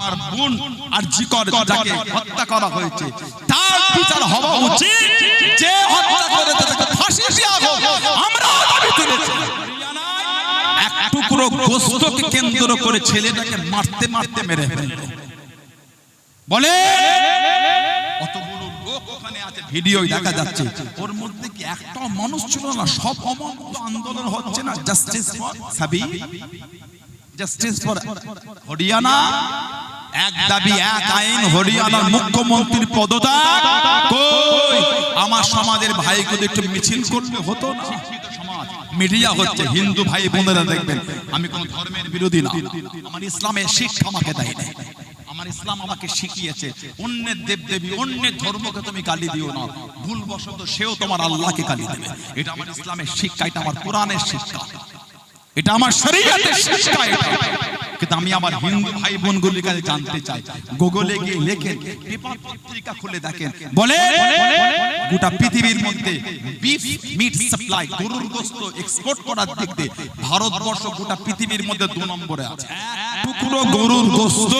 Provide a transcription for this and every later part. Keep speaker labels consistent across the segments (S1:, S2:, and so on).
S1: আমার বোন আর জিকর যাকে হত্যা করা হয়েছে, তার বিচার হওয়া উচিত? যে হত্যা করে তাকে ফাঁসি দেওয়া হোক, আমরা দাবি তুলেছি এক টুকরো গোস্তকে কেন্দ্র করে ছেলেটাকে মারতে মারতে মেরে ফেলল বলে ভিডিও দেখা যাচ্ছে। ওর মধ্যে কি একটা মানুষ ছিল না? সব অমন আন্দোলন হচ্ছে না? Justice for Sabi? Justice for Haryana? এক দাবি, এক আইন, হরিয়ানার মুখ্যমন্ত্রীর কই? আমার সমাজের ভাইগুলো একটু মিছিল করলে হতো না? মিডিয়া হচ্ছে হিন্দু ভাই বোনেরা দেখবেন, আমি কোন ধর্মের বিরোধী না। আমার ইসলামের শিক্ষা আমাকে দেয় না আমার ইসলাম আমাকে শিখিয়েছে, অন্যের দেব দেবী অন্যের ধর্মকে তুমি গালি দিও না। ভুল বশত সেও তোমার আল্লাহকে গালি দেবে। এটা আমার ইসলামের শিক্ষা, এটা আমার কোরআনের শিক্ষা। এটা আমার শরীয়তের শিক্ষা, এটা। আমি আমার হিন্দু ভাই কাছে জানতে চাই। গুগলে গিয়ে লেখেন, পেপার পত্রিকা খুলে দেখেন। বলে, গোটা পৃথিবীর মধ্যে বিফ মিট সাপ্লাই এক্সপোর্ট করার দিক দিয়ে ভারতবর্ষ গোটা পৃথিবীর মধ্যে দু নম্বরে আছে। টুকরো গরুর গোশত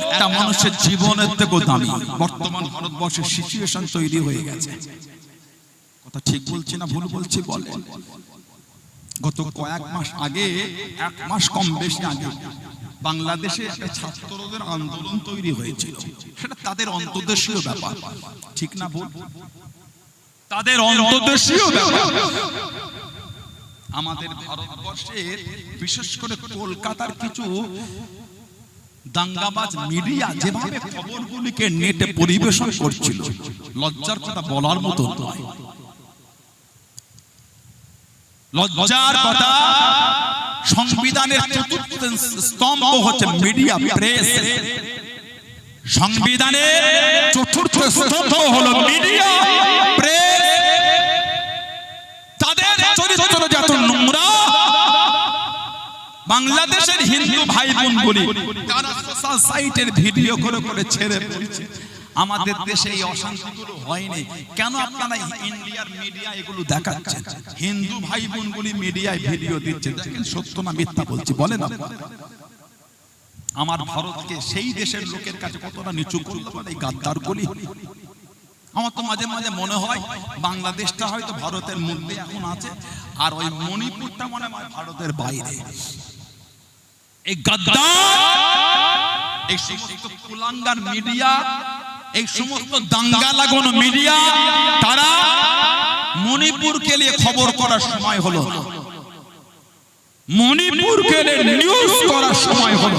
S1: একটা মানুষের জীবনের থেকেও দামি। বর্তমান ভারতবর্ষের সিচুয়েশন তৈরি হয়ে গেছে। কথা ঠিক বলছি না ভুল বলছি? বলেন। গত কয়েক মাস আগে, এক মাস কম বেশি আগে, বাংলাদেশে একটা ছাত্রদের আন্দোলন তৈরি হয়েছিল। সেটা তাদের অন্তর্দেশীয় ব্যাপার, ঠিক না ভুল? তাদের অন্তর্দেশীয় ব্যাপার। আমাদের ভারতবর্ষের বিশেষ করে কলকাতার কিছু দাঙ্গাবাজ মিডিয়া যেভাবে খবরগুলিকে নেটে পরিবেশন করছিল, লজ্জার কথা বলার মতো নয়। লজ্জার কথা, সংবিধানের চতুর্থ স্তম্ভ হচ্ছে মিডিয়া প্রেস সংবিধানের চতুর্থ স্তম্ভ হলো মিডিয়া প্রেস তাদের চরিত্র যত নোংরা, বাংলাদেশের হিন্দু ভাই বোন বলি তারা সোশ্যাল সাইটের ভিডিও করে করে ছেড়ে পড়ছে। আমাদের দেশে এই অশান্তিগুলো হয়নি কেন আপনারা ইন্ডিয়ার মিডিয়া এগুলো দেখাচ্ছেন? হিন্দু ভাই বোনগুলি মিডিয়ায় ভিডিও দিচ্ছে দেখেন সত্য না মিথ্যা বলছি। বলেন আমার ভারতকে সেই দেশের লোকের কাছে কতটা নিচু করতে পারে এই গাদ্দার গুলি? আমার তো মাঝে মাঝে মনে হয় বাংলাদেশটা হয়তো ভারতের মধ্যে এখন আছে আর ওই মণিপুরটা মনে হয় ভারতের বাইরে। এই গাদ্দার! এই সমস্ত কুলাঙ্গার মিডিয়া এই সমস্ত দাঙ্গা লাগানো মিডিয়া তারা মণিপুরকে নিয়ে খবর করার সময় হলো। মণিপুরকে নিউজ করার সময় হলো।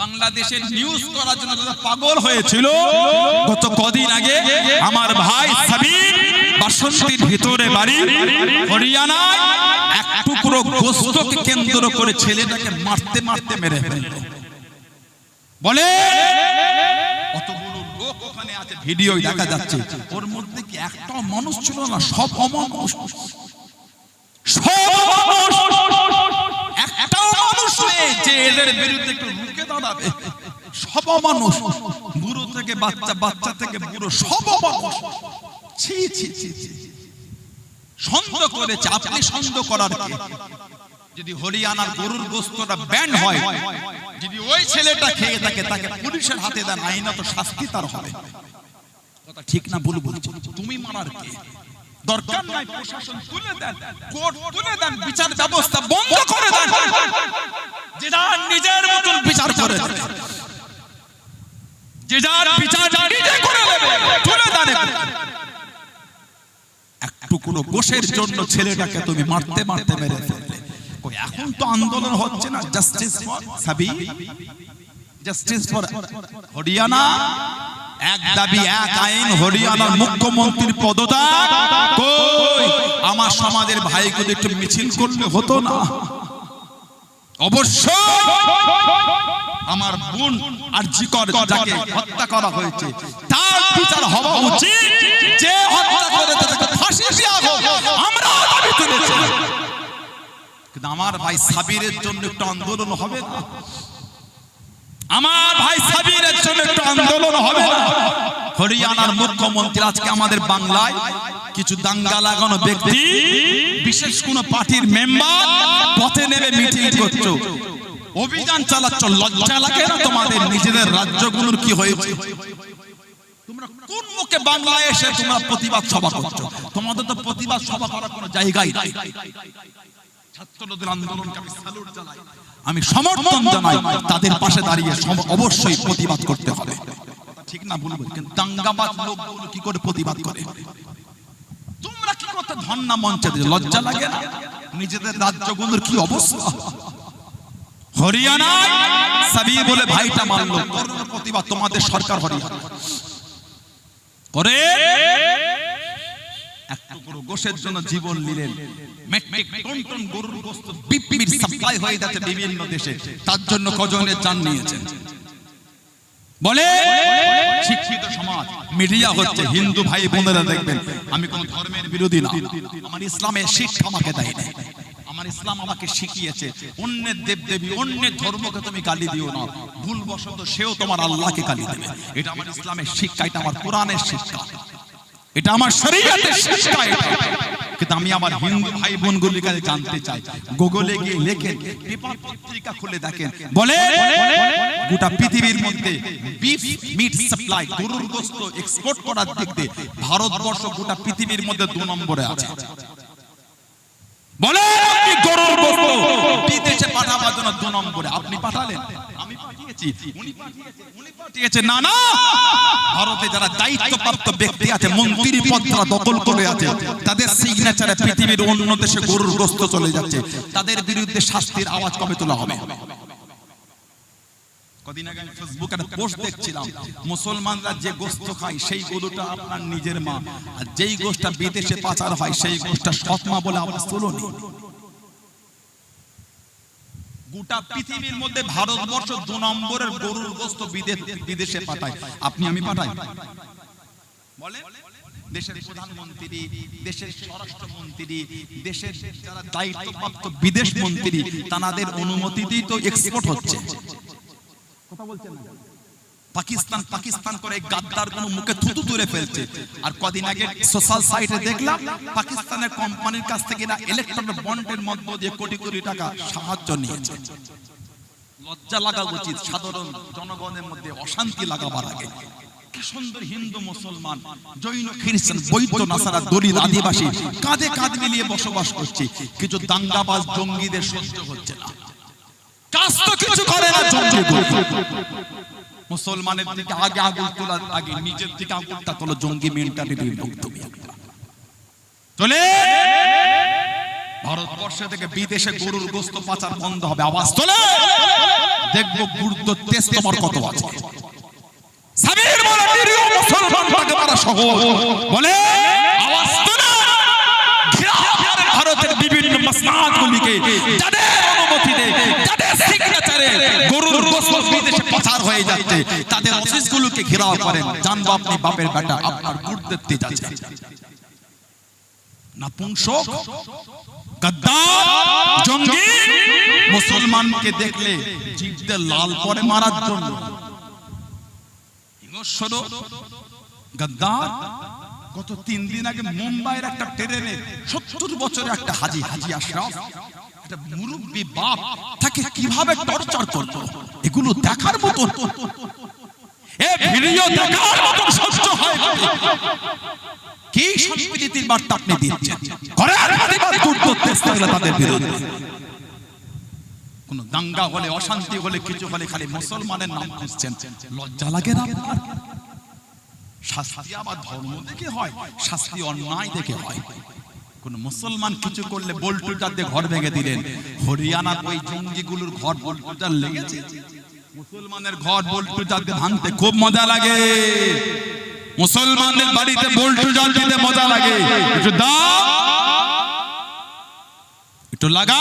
S1: বাংলাদেশের নিউজ করার জন্য পাগল হয়েছিল। গত কদিন আগে আমার ভাই সাবির বাসন্তীর ভিতরে বাড়ি, হরিয়ানায় এক টুকরো গোস্তকে কেন্দ্র করে ছেলেটাকে মারতে মারতে মেরে ফেলল। বলে কতগুলো লোক ওখানে আছে? ভিডিও দেখা যাচ্ছে। ওর মধ্যে কি একটা মানুষ ছিল না? সব অমানুষ। সব অমানুষ। একটাও মানুষ নেই যে এদের বিরুদ্ধে একটু রুখে দাঁড়াবে। সব মানুষ বুড়ো থেকে বাচ্চা বাচ্চা থেকে বুড়ো সব মানুষ ছি ছি ছি ছি। সন্দেহ করেছে। আপনি সন্দেহ করার কি? যদি হরিয়ানার গরুর গোস্তটা ব্যান্ড হয়, যদি ওই ছেলেটা খেয়ে থাকে, তাকে পুলিশের হাতে দেন, আইনা তো শাস্তি তার হবে। কথা ঠিক না ভুল বলছি তুমি মারার কে? দরকার নাই প্রশাসন তুলে দেন, কোর্ট তুলে দেন, বিচার ব্যবস্থা বন্ধ করে দেন। যে যার নিজের মতন বিচার করে যে যার বিচার নিজে করে তুলে দেন এখানে। এক টুকরো গোশের জন্য ছেলেটাকে তুমি মারতে মারতে মেরে ফেললে। এখন তো আন্দোলন হচ্ছে না। Justice for Sabi. Justice for Haryana. এক দাবি, এক আইন, হরিয়ানার মুখ্যমন্ত্রীর পদত্যাগ। কই? আমার সমাজের ভাইগুলো একটু মিছিল করলে হতো না? অবশ্যই আমার বোন আর জিকর যাকে হত্যা করা হয়েছে, তার বিচার হওয়া উচিত। যে হত্যা করে তাকে ফাঁসি দেওয়া হোক। আমরা দাবি তুলেছি কিন্তু আমার ভাই সাবিরের জন্য একটু আন্দোলন হবে আমার ভাই সাবিরের জন্য একটু আন্দোলন হবে হরিয়ানার মুখ্যমন্ত্রী আজকে আমাদের বাংলায় কিছু দাঙ্গা লাগানো ব্যক্তি, বিশেষ কোন পার্টির মেম্বার পথে নেমে মিটিং করছ। অভিযান চালাচ্ছ, লজ্জা লাগে না তোমাদের নিজেদের রাজ্যগুলোর কি হয়েছে? তোমরা কোন মুখে বাংলায় এসে তোমরা প্রতিবাদ সভা করছ? তোমাদের তো প্রতিবাদ সভা করার কোনো জায়গাই নাই। আমি সমর্থন জানাই, তাদের পাশে দাঁড়িয়ে অবশ্যই প্রতিবাদ করতে হবে। ঠিক না বলব কিন্তু লোকগুলো কি করে প্রতিবাদ করে? তোমরা কি করতে ধন্না মঞ্চে লজ্জা লাগে না? নিজেদের রাজ্যগুলোর কি অবস্থা? হরিয়ানায় সাবি বলে ভাইটা মারলো। প্রতিবাদ তোমাদের সরকার হরিয়ানা করে এক টুকরো গোশের জন্য জীবন নিলেন। মেট্রিক টন টন গরুর গোস্ত বিপির সাপ্লাই হয়ে যাচ্ছে বিভিন্ন দেশে। তার জন্য কজনের জান নিয়েছেন? বলে? শিক্ষিত সমাজ। মিডিয়া হচ্ছে হিন্দু ভাই বোনেরা দেখবেন। আমি কোন ধর্মের বিরোধী না। আমার ইসলামের শিক্ষা আমাকে দেয় না আমার ইসলাম আমাকে শিখিয়েছে। অন্যের দেব দেবী অন্যের ধর্মকে তুমি গালি দিও না। ভুল বশত সেও তোমার আল্লাহকে গালি দেবে। এটা আমার ইসলামের শিক্ষা এটা আমার কোরআনের শিক্ষা। এটা আমার শরীয়তের শিক্ষা কিন্তু আমি আমার হিন্দু ভাই বোনগুলির কাছে জানতে চাই। গুগলে গিয়ে লেখেন, পেপার পত্রিকা খুলে দেখেন। বলে গোটা পৃথিবীর মধ্যে বিফ মিট সাপ্লাই গরুর গোস্ত এক্সপোর্ট করার দিক দিয়ে ভারতবর্ষ গোটা পৃথিবীর মধ্যে দু নম্বরে আছে। বলে আপনি গরুর গোস্ত বিদেশে পাঠাবার জন্য দু নম্বরে। আপনি পাঠালেন? তাদের বিরুদ্ধে শাস্তির আওয়াজ কবে তোলা হবে? কদিন আগে আমি ফেসবুকে পোস্ট দেখছিলাম, মুসলমানরা যে গোস্ত খায়, সেই গরুটা আপনার নিজের মা। আর যেই গোষ্ঠটা বিদেশে পাচার হয়, সেই গোষ্ঠটা সৎ মা বলে আমরা গোটা পৃথিবীর মধ্যে ভারতবর্ষ দু নম্বরের গরুর গোস্ত বিদে- বিদেশে পাঠায়। আপনি, আমি পাঠাই। বলে দেশের প্রধানমন্ত্রী, দেশের স্বরাষ্ট্রমন্ত্রী, দেশের যারা দায়িত্বপ্রাপ্ত বিদেশ মন্ত্রী তাদের অনুমতিতেই তো এক্সপোর্ট হচ্ছে। পাকিস্তান পাকিস্তান করে গাদ্দার কোন মুখে থুতু তুলে ফেলছে। আর কদিন আগে সোশ্যাল সাইটে দেখলাম, পাকিস্তানের কোম্পানির কাছ থেকে না ইলেকট্রনিক বন্ডের মধ্য দিয়ে কোটি কোটি টাকা সাহায্য নিয়েছে। লজ্জা লাগা উচিত সাধারণ জনগণের মধ্যে অশান্তি লাগাবার আগে। জঙ্গিদের সহ্য হচ্ছে না। কাজ তো কিছু করে না জঙ্গি মুসলমানের দিকে আগে আগুন তোলার আগে নিজের দিকে আগুনটা তোলো, জঙ্গি মেন্টালিটির লোক তুমি চলে! ভারতবর্ষ থেকে বিদেশে গরুর গোস্ত পাচার বন্ধ হবে, আওয়াজ তোলে! দেখব গুরুত্ব তেজ তোমার কত আছে। ভারতের বিভিন্ন মসনাদগুলিকে সিগনেচারে গরুর গোশত বিদেশে পাচার হয়ে যাচ্ছে। তাদের অফিসগুলোকে ঘেরাও করেন। জানব আপনি বাপের বেটা আপনার গুরুত্ব যাচ্ছে। নাপুংসক গাদ্দার? জঙ্গি মুসলমানকে দেখলে জিভতে লাল করে মারার জন্য। গাদ্দার? গত তিন দিন আগে মুম্বাইয়ের একটা ট্রেনে সত্তর বছরের একটা হাজি হাজি আশরাফ, একটা মুরব্বী বাপ তাকে কীভাবে টর্চার করতো? এগুলো দেখার মতো। এ ভিডিও দেখার মতো সহ্য হয় কি সম্প্রীতির বার্তা আপনি দিচ্ছেন? তাদের বিরুদ্ধে। কোন দাঙ্গা হলে, অশান্তি হলে, কিছু হলে খালি মুসলমানের নাম খুঁজছেন। লজ্জা লাগে না আপনার? শাস্তি আবার ধর্ম দেখে হয়, শাস্তি অন্যায় দেখে হয়। কোন মুসলমান কিছু করলে বল্টুটার দিয়ে ঘর ভেঙে দিলেন। হরিয়ানা ওই জঙ্গিগুলোর ঘর বল্টুটার লেগেছে। মুসলমানের ঘর বল্টুটার দিয়ে ভাঙতে খুব মজা লাগে। মুসলমানদের বাড়িতে বল্টু জল দিতে মজা লাগে। একটু দাও। একটু লাগা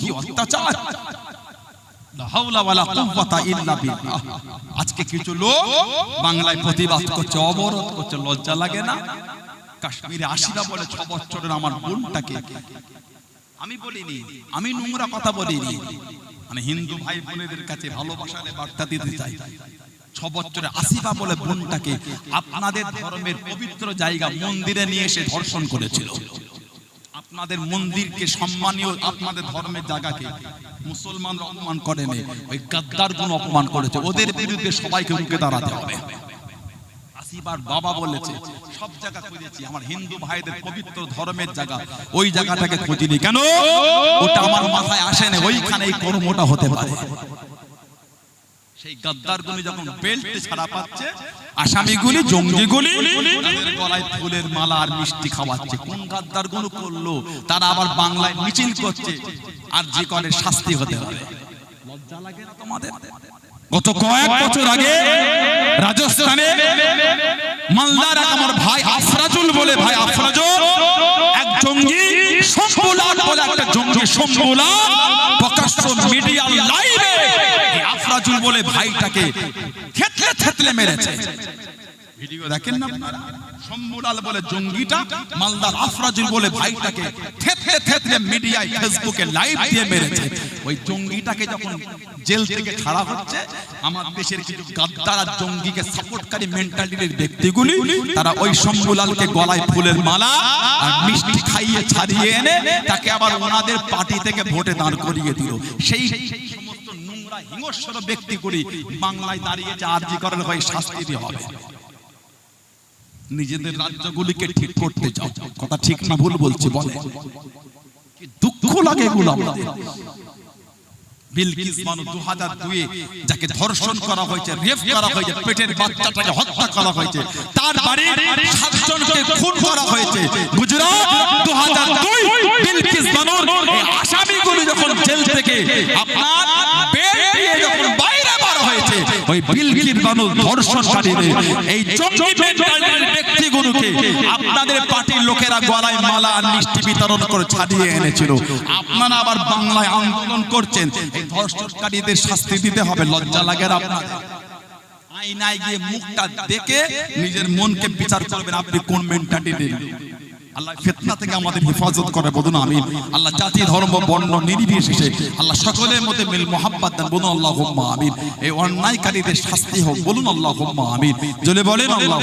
S1: কি অত্যাচার। আজকে কিছু লোক বাংলায় প্রতিবাদ করছে, অবরোধ করছে, লজ্জা লাগে না? কাশ্মীরে বলে ছ বছরের আমার বোনটাকে। আমি বলিনি, আমি নোংরা কথা বলিনি। মানে হিন্দু ভাই বোনেদের কাছে বার্তা দিতে চাই। ছ বছরে বলে বোনটাকে আপনাদের ধর্মের পবিত্র জায়গা মন্দিরে নিয়ে এসে ধর্ষণ করেছিল। আপনাদের মন্দিরকে সম্মানীয় আপনাদের ধর্মের জায়গাকে মুসলমানরা অপমান করেনি ওই গাদ্দার গুণ অপমান করেছে। ওদের বিরুদ্ধে সবাইকে রুখে দাঁড়াতে হবে। বাবা বলেছে, সব জায়গা খুঁজেছি। আমার হিন্দু ভাইদের পবিত্র ধর্মের জায়গা। ওই জায়গাটাকে খুঁজিনি কেন? ওটা আমার মাথায় আসেনি। ওইখানে এই কর্মটা হতে পারে। সেই গাদ্দারগুলি যখন বেল্ট ছাড়া পাচ্ছে আসামিগুলি জঙ্গিগুলি গলায় ফুলের মালা আর মিষ্টি খাওয়াচ্ছে। কোন গাদ্দারগুলো করল? তারা আবার বাংলায় মিছিল করছে আর যে করে শাস্তি হতে হবে। লজ্জা লাগে না তোমাদের? গত কয়েক বছর আগে রাজস্থানে মালদার এক আমার ভাই আফরাজুল বলে ভাই আফরাজুল এক জঙ্গি শম্ভুলাল বলে একটা জঙ্গি শম্ভুলাল প্রকাশ্য মিডিয়া লাইভে এই বলে ভাইটাকে থেতলে থেতলে মেরেছে। ভিডিও দেখেন না আপনারা? শম্ভুলাল বলে জঙ্গিটা মালদার আফরাজুল বলে ভাইটাকে থেতলে থেতলে মিডিয়ায় ফেসবুকে লাইভ দিয়ে মেরেছে। ওই জঙ্গিটাকে যখন জেল থেকে ছাড়া হচ্ছে আমার দেশের কিছু গাদ্দার আর জঙ্গিকে সাপোর্টকারী মেন্টালিটির ব্যক্তিগুলি তারা ওই শম্ভুলালকে গলায় ফুলের মালা আর মিষ্টি খাইয়ে ছাড়িয়ে এনে তাকে আবার ওনাদের পার্টি থেকে ভোটে দাঁড় করিয়ে দিল। সেই হিংস্র ব্যক্তিগুলি বাংলায় দাঁড়িয়েছে আরজি করার হয়ে শাস্তি দিয়ে হবে। নিজেদের রাজ্যগুলিকে ঠিক করতে যাও। কথা ঠিক না ভুল বলছি বলে দুঃখ লাগে এগুলো বিলকিস বানু 2002 এ যাকে ধর্ষণ করা হয়েছে, রেপ করা হয়েছে, পেটের বাচ্চাটাকে হত্যা করা হয়েছে, তার সাতজনকে খুন করা হয়েছে বিলকিস বানু ধর্ষণকারীদের এই ব্যক্তিগুলোকে আপনাদের পার্টির লোকেরা গলায় মালা আর মিষ্টি বিতরণ করে ছাড়িয়ে এনেছিল। আপনারা আবার বাংলায় আন্দোলন করছেন। এই ধর্ষণকারীদের শাস্তি দিতে হবে লজ্জা লাগে না আপনাদের। আয়নায় গিয়ে মুখটা দেখে নিজের মনকে বিচার করবেন। আপনি কোন মেন্টালিটির আল্লাহ ফিতনা থেকে আমাদের হেফাজত করে বলুন আমিন। আল্লাহ জাতি ধর্ম বর্ণ নির্বিশেষে আল্লাহ সকলের মধ্যে মিল মোহাম্মদ দেন বলুন আল্লাহ আমিন। এই অন্যায়কারীদের শাস্তি হোক বলুন আল্লাহ আমিন। জলে বলেন আল্লাহ